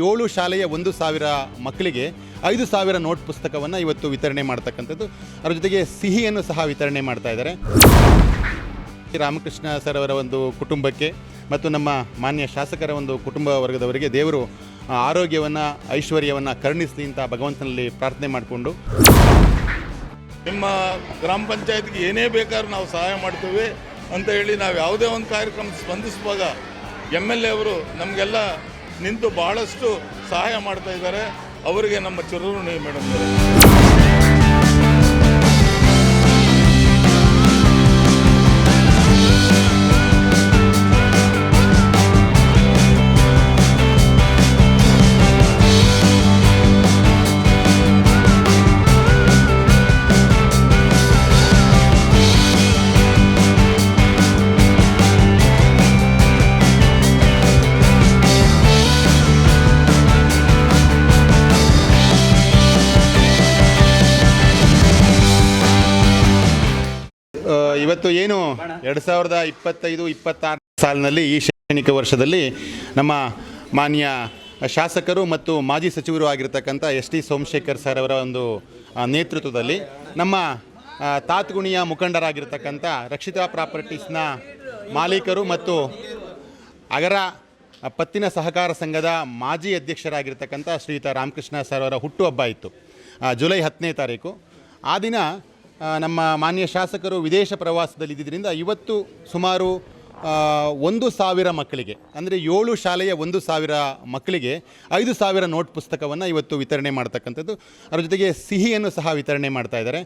ಏಳು ಶಾಲೆಯ ಒಂದು ಸಾವಿರ ಮಕ್ಕಳಿಗೆ ಐದು ಸಾವಿರ ನೋಟ್ ಪುಸ್ತಕವನ್ನು ಇವತ್ತು ವಿತರಣೆ ಮಾಡ್ತಕ್ಕಂಥದ್ದು. ಅದರ ಜೊತೆಗೆ ಸಿಹಿಯನ್ನು ಸಹ ವಿತರಣೆ ಮಾಡ್ತಾ ಇದ್ದಾರೆ. ರಾಮಕೃಷ್ಣ ಸರ್ ಅವರ ಒಂದು ಕುಟುಂಬಕ್ಕೆ ಮತ್ತು ನಮ್ಮ ಮಾನ್ಯ ಶಾಸಕರ ಒಂದು ಕುಟುಂಬ ವರ್ಗದವರಿಗೆ ದೇವರು ಆರೋಗ್ಯವನ್ನು, ಐಶ್ವರ್ಯವನ್ನು ಕರುಣಿಸಲಿ ಅಂತ ಭಗವಂತನಲ್ಲಿ ಪ್ರಾರ್ಥನೆ ಮಾಡಿಕೊಂಡು ನಿಮ್ಮ ಗ್ರಾಮ ಪಂಚಾಯತ್ಗೆ ಏನೇ ಬೇಕಾದ್ರೂ ನಾವು ಸಹಾಯ ಮಾಡ್ತೇವೆ ಅಂತ ಹೇಳಿ ನಾವು ಯಾವುದೇ ಒಂದು ಕಾರ್ಯಕ್ರಮ ಸ್ಪಂದಿಸುವಾಗ ಎಂ ಎಲ್ ಎ ಅವರು ನಮಗೆಲ್ಲ ನಿಂತು ಬಹಳಷ್ಟು ಸಹಾಯ ಮಾಡ್ತಾ ಇದ್ದಾರೆ. ಅವರಿಗೆ ನಮ್ಮ ಚಿರಋಣಿ ಮೇಡಮ್ ಇವತ್ತು ಏನು? ಎರಡು ಸಾವಿರದ ಇಪ್ಪತ್ತೈದು ಇಪ್ಪತ್ತಾರು ಸಾಲಿನಲ್ಲಿ ಈ ಶೈಕ್ಷಣಿಕ ವರ್ಷದಲ್ಲಿ ನಮ್ಮ ಮಾನ್ಯ ಶಾಸಕರು ಮತ್ತು ಮಾಜಿ ಸಚಿವರು ಆಗಿರ್ತಕ್ಕಂಥ ಎಸ್ ಟಿ ಸೋಮಶೇಖರ್ ಸರ್ ಅವರ ಒಂದು ನೇತೃತ್ವದಲ್ಲಿ ನಮ್ಮ ತಾತ್ಗುಣಿಯ ಮುಖಂಡರಾಗಿರ್ತಕ್ಕಂಥ ರಕ್ಷಿತಾ ಪ್ರಾಪರ್ಟೀಸ್ನ ಮಾಲೀಕರು ಮತ್ತು ಅಗರ ಪತ್ತಿನ ಸಹಕಾರ ಸಂಘದ ಮಾಜಿ ಅಧ್ಯಕ್ಷರಾಗಿರ್ತಕ್ಕಂಥ ಶ್ರೀಯುತ ರಾಮಕೃಷ್ಣ ಸರ್ ಅವರ ಹುಟ್ಟುಹಬ್ಬ ಇತ್ತು ಜುಲೈ ಹತ್ತನೇ ತಾರೀಕು. ಆ ದಿನ ನಮ್ಮ ಮಾನ್ಯ ಶಾಸಕರು ವಿದೇಶ ಪ್ರವಾಸದಲ್ಲಿದ್ದರಿಂದ ಇವತ್ತು ಸುಮಾರು ಒಂದು ಸಾವಿರ ಮಕ್ಕಳಿಗೆ, ಅಂದರೆ ಏಳು ಶಾಲೆಯ ಒಂದು ಸಾವಿರ ಮಕ್ಕಳಿಗೆ ಐದು ಸಾವಿರ ನೋಟ್ ಪುಸ್ತಕವನ್ನು ಇವತ್ತು ವಿತರಣೆ ಮಾಡ್ತಕ್ಕಂಥದ್ದು. ಅದರ ಜೊತೆಗೆ ಸಿಹಿಯನ್ನು ಸಹ ವಿತರಣೆ ಮಾಡ್ತಾ ಇದ್ದಾರೆ.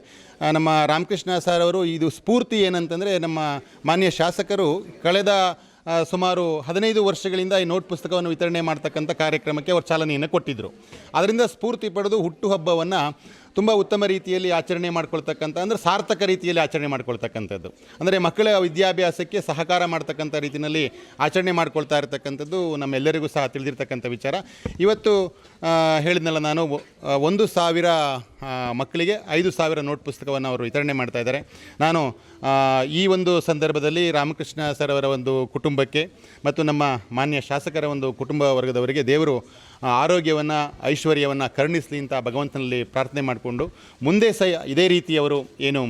ನಮ್ಮ ರಾಮಕೃಷ್ಣ ಸರ್ ಅವರು ಇದು ಸ್ಫೂರ್ತಿ ಏನಂತಂದರೆ ನಮ್ಮ ಮಾನ್ಯ ಶಾಸಕರು ಕಳೆದ ಸುಮಾರು ಹದಿನೈದು ವರ್ಷಗಳಿಂದ ಈ ನೋಟ್ ಪುಸ್ತಕವನ್ನು ವಿತರಣೆ ಮಾಡ್ತಕ್ಕಂಥ ಕಾರ್ಯಕ್ರಮಕ್ಕೆ ಅವರು ಚಾಲನೆಯನ್ನು ಕೊಟ್ಟಿದ್ದರು ಅದರಿಂದ ಸ್ಫೂರ್ತಿ ಪಡೆದು ಹುಟ್ಟುಹಬ್ಬವನ್ನು ತುಂಬ ಉತ್ತಮ ರೀತಿಯಲ್ಲಿ ಆಚರಣೆ ಮಾಡ್ಕೊಳ್ತಕ್ಕಂಥ, ಅಂದರೆ ಸಾರ್ಥಕ ರೀತಿಯಲ್ಲಿ ಆಚರಣೆ ಮಾಡ್ಕೊಳ್ತಕ್ಕಂಥದ್ದು. ಅಂದರೆ ಮಕ್ಕಳ ವಿದ್ಯಾಭ್ಯಾಸಕ್ಕೆ ಸಹಕಾರ ಮಾಡ್ತಕ್ಕಂಥ ರೀತಿಯಲ್ಲಿ ಆಚರಣೆ ಮಾಡ್ಕೊಳ್ತಾ ಇರತಕ್ಕಂಥದ್ದು ನಮ್ಮೆಲ್ಲರಿಗೂ ಸಹ ತಿಳಿದಿರ್ತಕ್ಕಂಥ ವಿಚಾರ. ಇವತ್ತು ಹೇಳಿದ್ನಲ್ಲ ನಾನು ಒಂದು ಸಾವಿರ ಮಕ್ಕಳಿಗೆ ಐದು ಸಾವಿರ ನೋಟ್ ಪುಸ್ತಕವನ್ನು ಅವರು ವಿತರಣೆ ಮಾಡ್ತಾ ಇದ್ದಾರೆ. ನಾನು ಈ ಒಂದು ಸಂದರ್ಭದಲ್ಲಿ ರಾಮಕೃಷ್ಣ ಸರ್ ಅವರ ಒಂದು ಕುಟುಂಬಕ್ಕೆ ಮತ್ತು ನಮ್ಮ ಮಾನ್ಯ ಶಾಸಕರ ಒಂದು ಕುಟುಂಬ ವರ್ಗದವರಿಗೆ ದೇವರು ಆರೋಗ್ಯವನ್ನು, ಐಶ್ವರ್ಯವನ್ನು ಕರುಣಿಸಲಿ ಅಂತ ಭಗವಂತನಲ್ಲಿ ಪ್ರಾರ್ಥನೆ ಮಾಡಿಕೊಂಡು ಮುಂದೆ ಸಹ ಇದೇ ರೀತಿಯವರು ಏನು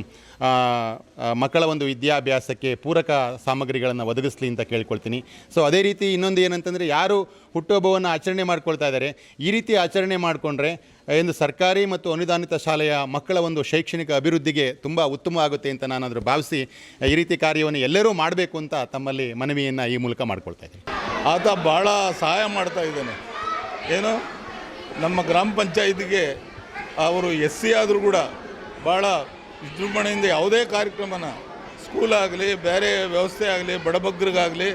ಮಕ್ಕಳ ಒಂದು ವಿದ್ಯಾಭ್ಯಾಸಕ್ಕೆ ಪೂರಕ ಸಾಮಗ್ರಿಗಳನ್ನು ಒದಗಿಸ್ಲಿ ಅಂತ ಕೇಳ್ಕೊಳ್ತೀನಿ. ಸೊ ಅದೇ ರೀತಿ ಇನ್ನೊಂದು ಏನಂತಂದರೆ ಯಾರು ಹುಟ್ಟುಹಬ್ಬವನ್ನು ಆಚರಣೆ ಮಾಡ್ಕೊಳ್ತಾ ಇದ್ದಾರೆ ಈ ರೀತಿ ಆಚರಣೆ ಮಾಡಿಕೊಂಡ್ರೆ, ಎಂದು ಸರ್ಕಾರಿ ಮತ್ತು ಅನುದಾನಿತ ಶಾಲೆಯ ಮಕ್ಕಳ ಒಂದು ಶೈಕ್ಷಣಿಕ ಅಭಿವೃದ್ಧಿಗೆ ತುಂಬ ಉತ್ತಮ ಆಗುತ್ತೆ ಅಂತ ನಾನಾದರೂ ಭಾವಿಸಿ, ಈ ರೀತಿ ಕಾರ್ಯವನ್ನು ಎಲ್ಲರೂ ಮಾಡಬೇಕು ಅಂತ ತಮ್ಮಲ್ಲಿ ಮನವಿಯನ್ನು ಈ ಮೂಲಕ ಮಾಡ್ಕೊಳ್ತಾ ಇದ್ದೀನಿ. ಆತ ಭಾಳ ಸಹಾಯ ಮಾಡ್ತಾ ಇದ್ದಾನೆ. ಏನು ನಮ್ಮ ಗ್ರಾಮ ಪಂಚಾಯತಿಗೆ ಅವರು ಎಸ್ ಸಿ ಆದರೂ ಕೂಡ ಭಾಳ ವಿಜೃಂಭಣೆಯಿಂದ ಯಾವುದೇ ಕಾರ್ಯಕ್ರಮನ ಸ್ಕೂಲ್ ಆಗಲಿ ಬೇರೆ ವ್ಯವಸ್ಥೆ ಆಗಲಿ ಬಡಬಗ್ಗರಿಗಾಗಲಿ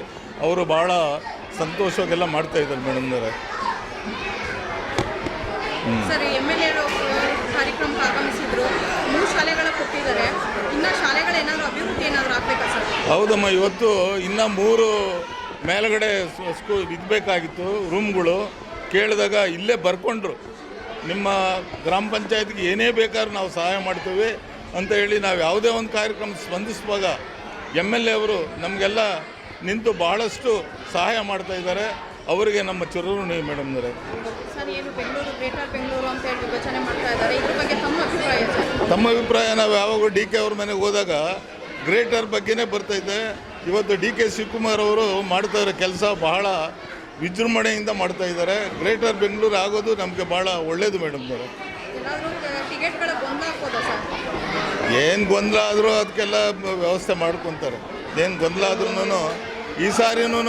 ಅವರು ಭಾಳ ಸಂತೋಷವಾಗೆಲ್ಲ ಮಾಡ್ತಾ ಇದ್ದಾರೆ madam sir M L A ಕಾರ್ಯಕ್ರಮಕ್ಕೆ ಆಗಮಿಸಿದ್ರು ಮೂರು ಶಾಲೆಗಳ ಕೊಟ್ಟಿದ್ದಾರೆ. ಇನ್ನು ಶಾಲೆಗಳು ಏನಾದರೂ ಅಭಿವೃದ್ಧಿ ಏನಾದರೂ ಆಗಬೇಕಾ ಸರ್? ಹೌದಮ್ಮ ಇವತ್ತು ಇನ್ನೂ ಮೂರು ಮೇಲ್ಗಡೆ ಸ್ಕೂ ಇದು ಬೇಕಾಗಿತ್ತು ರೂಮ್ಗಳು. ಕೇಳಿದಾಗ ಇಲ್ಲೇ ಬರ್ಕೊಂಡ್ರು. ನಿಮ್ಮ ಗ್ರಾಮ ಪಂಚಾಯತ್ಗೆ ಏನೇ ಬೇಕಾದ್ರೂ ನಾವು ಸಹಾಯ ಮಾಡ್ತೇವೆ ಅಂತ ಹೇಳಿ ನಾವು ಯಾವುದೇ ಒಂದು ಕಾರ್ಯಕ್ರಮ ಸ್ಪಂದಿಸುವಾಗ ಎಂ ಎಲ್ ಎ ಅವರು ನಮಗೆಲ್ಲ ನಿಂತು ಬಹಳಷ್ಟು ಸಹಾಯ ಮಾಡ್ತಾ ಇದ್ದಾರೆ. ಅವರಿಗೆ ನಮ್ಮ ಚಿರಋಣಿ ಮೇಡಮ್ನವರೇ ಸರ್ ತಮ್ಮ ಅಭಿಪ್ರಾಯ ನಾವು ಯಾವಾಗ ಡಿ ಕೆ ಅವ್ರ ಮನೆಗೆ ಹೋದಾಗ ಗ್ರೇಟರ್ ಬಗ್ಗೆನೇ ಬರ್ತೈತೆ ಇವತ್ತು ಡಿ ಕೆ ಶಿವಕುಮಾರ್ ಅವರು ಮಾಡ್ತಾ ಇರೋ ಕೆಲಸ ಬಹಳ ವಿಜೃಂಭಣೆಯಿಂದ ಮಾಡ್ತಾ ಇದ್ದಾರೆ. ಗ್ರೇಟರ್ ಬೆಂಗಳೂರು ಆಗೋದು ನಮಗೆ ಭಾಳ ಒಳ್ಳೇದು ಮೇಡಮ್ ಅವರು. ಏನು ಗೊಂದಲ ಆದರೂ ಅದಕ್ಕೆಲ್ಲ ವ್ಯವಸ್ಥೆ ಮಾಡ್ಕೊತಾರೆ. ಏನು ಗೊಂದಲ ಆದ್ರೂ ಈ ಸಾರಿನೂ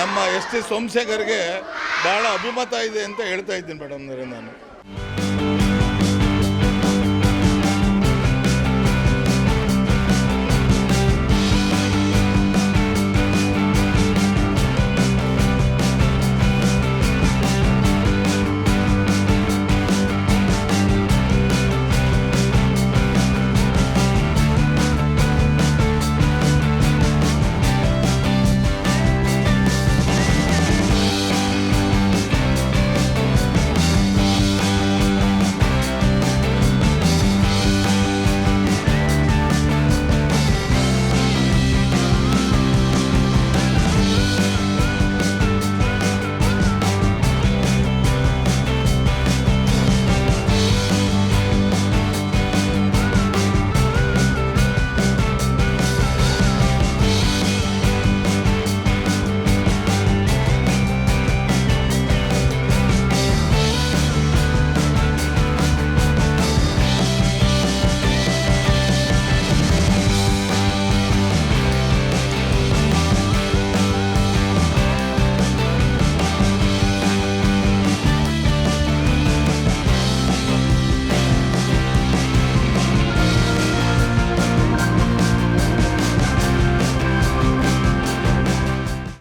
ನಮ್ಮ ಎಸ್ ಟಿ ಸೋಮಶೇಖರ್ಗೆ ಭಾಳ ಅಭಿಮತ ಇದೆ ಅಂತ ಹೇಳ್ತಾ ಇದ್ದೀನಿ ಮೇಡಮ್ ನಾನು.